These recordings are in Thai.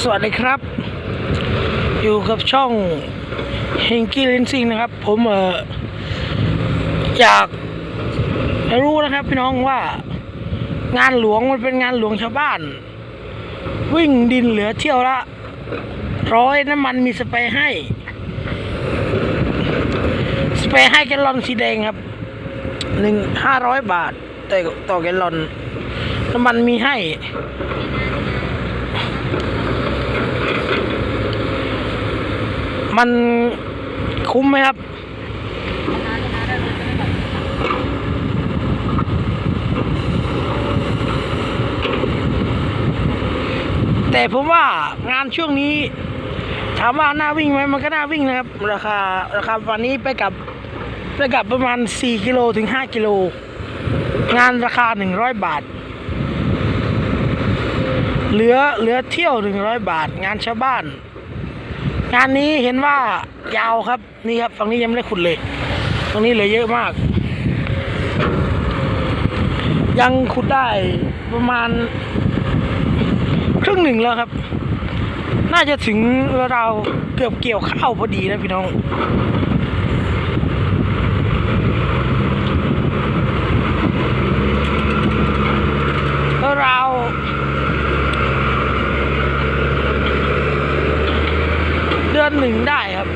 สวัสดีครับ อยู่กับช่องเฮงกี้เลนซิงนะครับ ผมเอออยากให้รู้นะครับพี่น้องว่างานหลวงมันเป็นงานหลวงชาวบ้าน วิ่งดินเหลือเที่ยวละร้อยน้ำมันมีสเปรย์ให้ สเปรย์ให้แกลลอนสีแดงครับหนึ่งห้าร้อยบาท แต่ต่อแกลลอนน้ำมันมีให้ มันคุ้มไหมครับ แต่ผมว่างานช่วงนี้ ถามว่าน่าวิ่งไหมมันก็น่าวิ่งนะครับ ราคาราคาวันนี้ไปกับไปกับประมาณ 4 กิโลถึง 5 กิโล งานราคา 100 บาท เหลือเหลือเที่ยว 100 บาท งานชาวบ้าน งานนี้เห็นว่ายาวครับนี่ครับฝั่งนี้ยังไม่ได้ขุดเลยฝั่งนี้เหลือเยอะมาก ยังขุดได้ประมาณ ครึ่งหนึ่งแล้วครับ น่าจะถึงเราเกือบเกี่ยวข้าวพอดีนะพี่น้อง แล้วเราวเดือน หนึ่งได้ครับ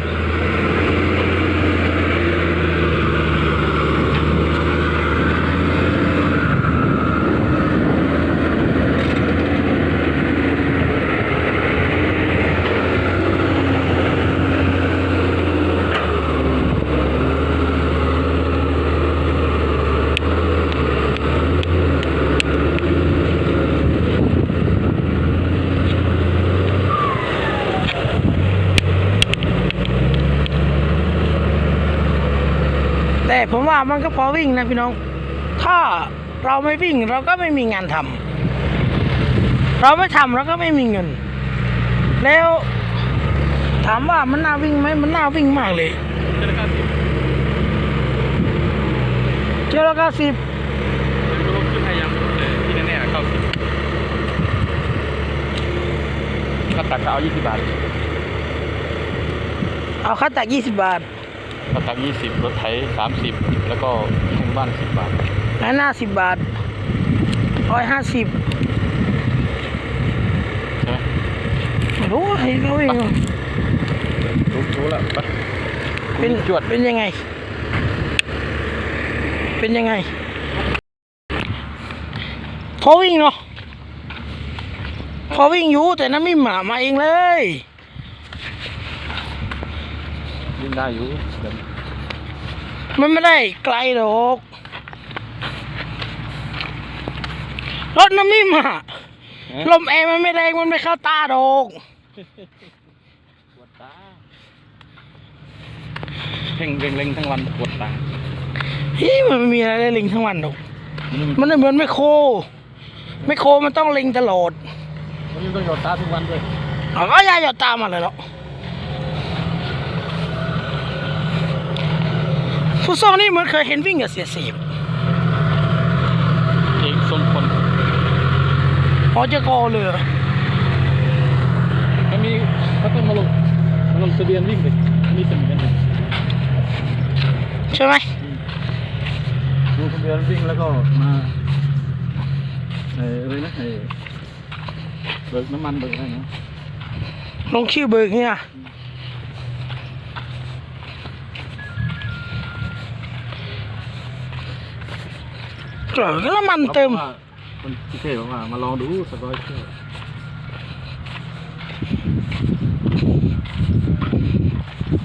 ผมว่ามันก็พอวิ่งนะพี่น้อง ถ้าเราไม่วิ่งเราก็ไม่มีงานทำเราไม่ทำเราก็ไม่มีเงิน แล้วถามว่ามันน่าวิ่งไหมมันน่าวิ่งมากเลยเจอแล้วก็สิบขึ้นให้ยังที่แน่ๆเข้าสิถ้าตักก็เอายี่สิบบาท เอาค่าตักยี่สิบบาท ถ้าตักยี่สิบรถไถสามสิบแล้วก็ของบ้านสิบบาทร้านหน้าสิบบาทร้อยห้าสิบใช่ไหมไม่รู้ไอ้เขาวิ่งรู้รู้แล้วไปเป็นจวดเป็นยังไง เป็นยังไงพอวิ่งเนาะพอวิ่งอยู่แต่น้ำมิมหมามาเองเลย วิ่ง ได้อยู่เดี๋ยวมันไม่ได้ไกลหรอก รถน้ำมิมอะลมแอร์มันไม่แรงมันไม่เข้าตาดอกปวดตาเพ่งเล็งๆทั้งวันปวดตาเฮ้ยมันไม่มีอะไรได้ลิงทั้งวันหรอก มันไม่เหมือนไมโครไมโครมันต้องเล็งตลอดมันต้องหยดตาทุกวันด้วยเอาก็ยายหยอดตามมาเลยหรอก ผู้ซองนี่เหมือนเคยเห็นวิ่งกับเสียสีบเอกทรงพลพอจะกอเลยเขามีเขาต้องมาลงมาลงทะเบียนวิ่งเลยมีทะเบียนเลยใช่ไหมดูทะเบียนวิ่งแล้วก็มาไอ้อะไรนะไอ้เบิกน้ำมันเบิกอะไรนะลงชื่อเบิกเนี่ย กลือก็น้ำมันเติมขาบอกว่าคนเศษบอกว่ามาลองดูสักร้อยเที่ยว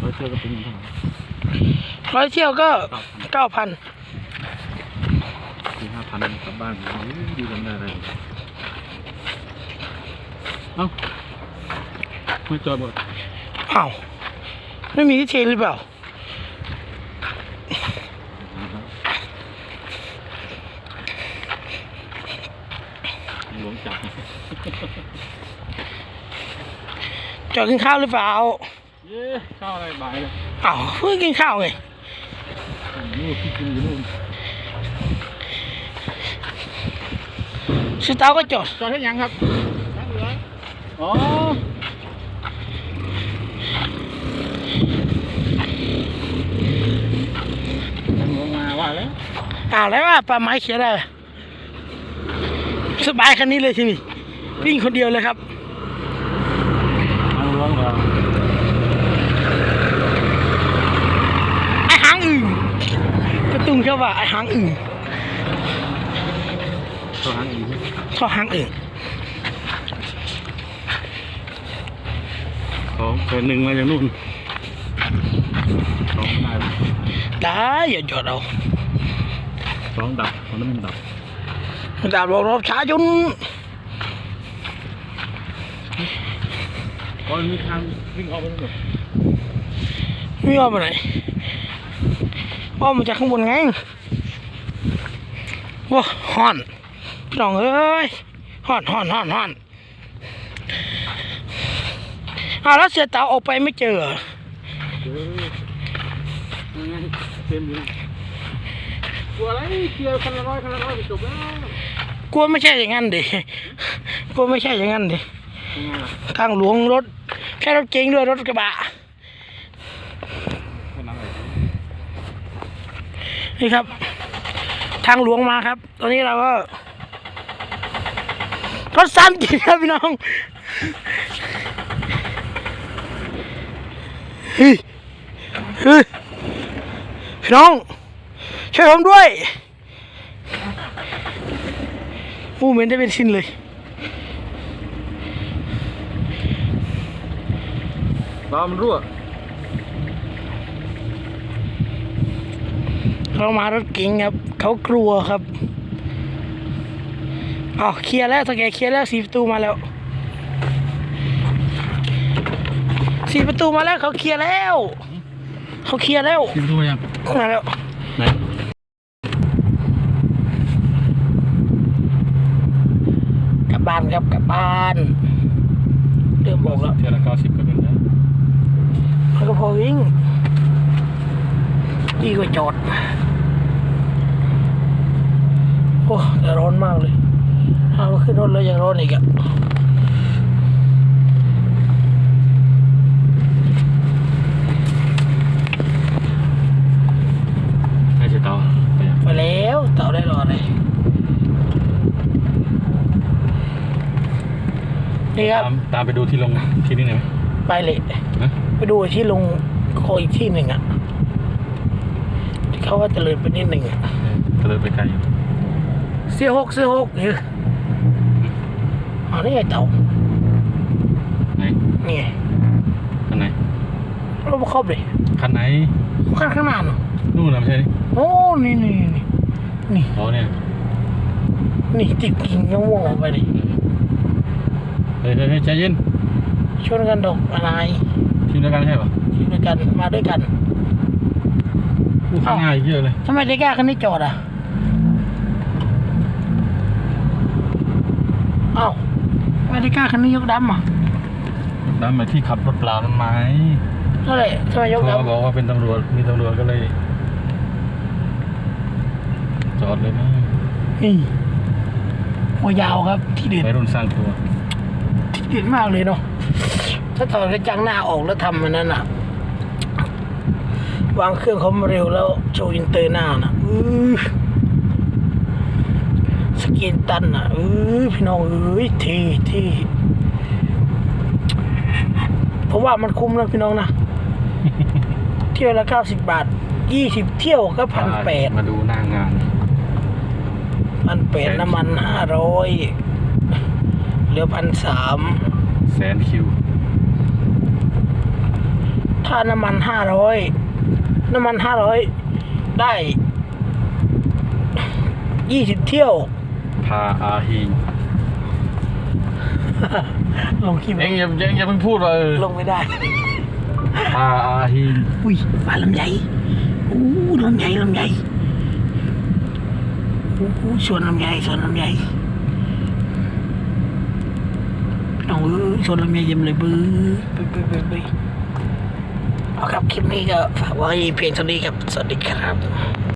ร้อยเที่ยวก็เป็นเงินเท่าไหร่ร้อยเที่ยวก็เก้าพันสี่ห้าพันกลับบ้านดีกันได้เลยเอ้าไม่จอดบ่อ้าวไม่มีที่เทหรือเปล่า หลวง จับจอดกินข้าวหรือเปล่าเย้ข้าวอะไรบ่ายเลยอ้าวเพิ่งกินข้าวไงนู่นที่กินอยู่นู่นสุดท้ายก็จอดจอดให้ยังครับอ๋อลงมาว่าแล้วอ้าวแล้วว่าปลาไม้เขียนอะไรสบายคันนี้เลยทีนี้ วิ่งคนเดียวเลยครับทางหลวงเหรอไอหางอื่นกระตุ้งแค่ว่าไอหางอื่นตัวหางอีกท่อหางอื่นสองเป็นหนึ่งมาจากนู่นสองได้ได้อย่าจอดเอาสองดับสองน้ำมันดับดาบรอบรอบช้าจน อ๋อมีทางวิ่งออกไปนู่นเหรอไม่ยอมไปไหนอ้อมมาจากข้างบนไงว้าห่อนพี่น้องเอ้ยห่อนห่อนห่อนห่อนอ้าวแล้วเสียเตาออกไปไม่เจอเหรอเออยังไงเต็มอยู่กลัวอะไรเคลียร์คันละร้อยคันละร้อยก็จบแล้วกลัวไม่ใช่อย่างนั้นดิกลัวไม่ใช่อย่างนั้นดิยังไงล่ะ ทางหลวงรถ แค่รถเก๋งด้วยรถกระบะ นี่ครับ ทางหลวงมาครับ ตอนนี้เราก็ รถสามจีครับพี่น้องเฮ้ยเฮ้ยพี่น้องช่วยผมด้วยมูเหม็นได้เป็นชิ้นเลย รอมันรั่ว เรามารถเก๋งครับ เขากลัวครับอ๋อเคลียร์แล้วสแกเคลียร์แล้วสีประตูมาแล้วสีประตูมาแล้วเขาเคลียร์แล้ว เขาเคลียร์แล้วกินตัวยังมาแล้วไหนกลับบ้านครับกลับบ้านเริ่มบอกแล้วเท่าละเก้าสิบก็เป็นแล้วมัน ก็พอวิ่ง ดีกว่าจอด โอ้แต่ร้อนมากเลยถ้ามาขึ้นรถแล้วยังร้อนอีกอะให้เสร็จต่อไปยังไปแล้วเต่าได้รอเลยนี่ครับ ตามตามไปดูที่ลงที่นี่หน่อยไหม ไปเลยนะไปดูที่ลงโคอีกที่หนึ่งอะที่เขาว่าเจริญไปนิดหนึ่งอะก็เลยไปไกลอยู่เสียหกเสียหกนี่เอานี่ไงเต่าไหนนี่ไงคันไหนรถมาครอบเลยคันไหนข้างข้างหน้าเนาะนู่นนะไม่ใช่นี่โอ้นี่นี่นี่นี่อ๋อเนี่ยนี่ติดกิ่งมะม่วงออกไปเลยเฮ้ยเฮ้ยเฮ้ยใจเย็น ชนกันดอกอะไรทีมเดียวกันใช่ปะอยู่ด้วยกันมาด้วยกันพูดง่ายเยอะเลยทำไมได้กล้าคันนี้จอดอะเอ้าทำไมได้กล้าคันนี้ยกดำอะดำมาที่ขับรถเปล่านั้นไหมนั่นแหละทำไมยกเขาดำบอกว่าเป็นตำรวจมีตำรวจก็เลย จอดเลยนะนี่หัวยาวครับที่เด็ดวัยรุ่นสร้างตัวที่เด็ดมากเลยเนาะ ถ้าถอดกระจังหน้าออกแล้วทำมันนั้นอะ วางเครื่องเขามาเร็วแล้วโชว์อินเตอร์หน้าน่ะอื้อสเกนตันอะเออพี่น้องเอ้ยเท่เท่เพราะว่ามันคุ้มนะพี่น้องนะ เที่ยวละเก้าสิบบาทยี่สิบเที่ยวก็พันแปดมาดูหน้างานพันแปดน้ำมันห้าร้อยเหลือพันสาม แสนคิวถ้าน้ำมันห้าร้อยน้ำมันห้าร้อยได้ยี่สิบเที่ยว พาอาฮีลงคลิปเอ็งอย่าอย่าอย่าเพิ่งพูดว่าเออลงไม่ได้ พาอาฮีอุ้ยปลาลำไยอู้ลำไยลำไยอู้สวนลำไยสวนลำไย น้องเอ้ยสวนลำไยเยิ้มเลยบือบื้อบื้อบื้อบื้อเอาครับคลิปนี้ก็ฝากไว้เพียงเท่านี้ครับ สวัสดีครับ